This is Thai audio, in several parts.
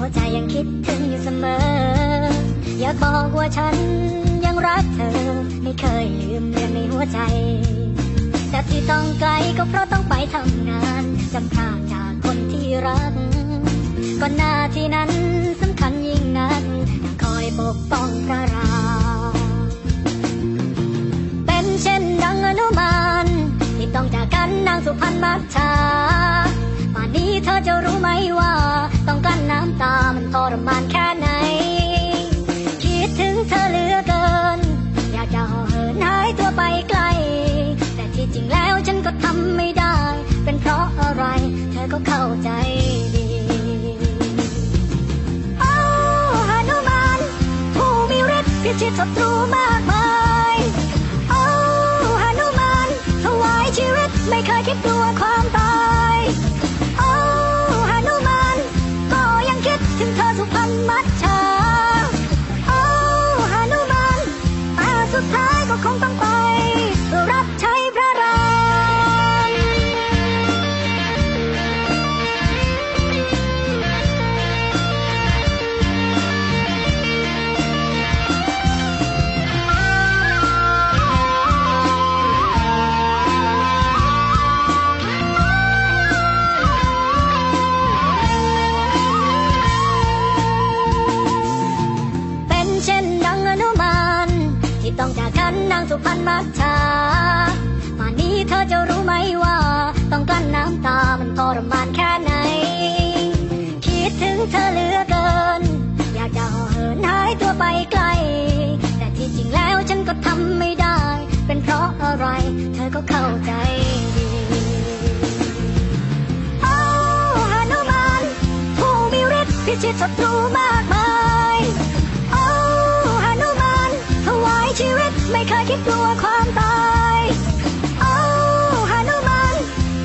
ัวใจยังคิดถึงอยู่เสมอ อยากบอกว่าฉันยังรักเธอ ไม่เคยลืมเรื่องในหัวใจ แต่ที่ต้องไกลก็เพราะต้องไปทำงานจำพรากจากคนที่รักก่อนหน้าที่นั้นสำคัญยิ่งนักคอยปกป้องพระรา เป็นเช่นดังอนุมานที่ต้องจากกันนางสุพรรณมัชชาป่านนี้เธอจะรู้ไหมว่า ไปไกล แต่ที่จริงแล้วฉันก็ทำไม่ได้ เป็นเพราะอะไร เธอก็เข้าใจดีเอ้หนุมานผู้มีฤทธิ์พิชิตศัตรูมากมายโอ้หนุมานถวายชีวิตไม่เคยคิดกลัวความตาย สุพรรณมัชชาป่านนี้เธอจะรู้ไหมว่า ต้องกลั้นน้ำตามันทรมานแค่ไหน คิดถึงเธอเหลือเกิน อยากจะห่อเหินหายตัวไปไกล แต่ที่จริงแล้วฉันก็ทำไม่ได้ เป็นเพราะอะไร เธอก็เข้าใจโอ้หนุมานผู้มีฤทธิ์พิชิตศัตรูมากมาย ไม่เคยคิดกลัวความตายโอ้ฮานุมัน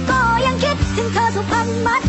ก็ยังคิดถึงเธอสุพรรณมัด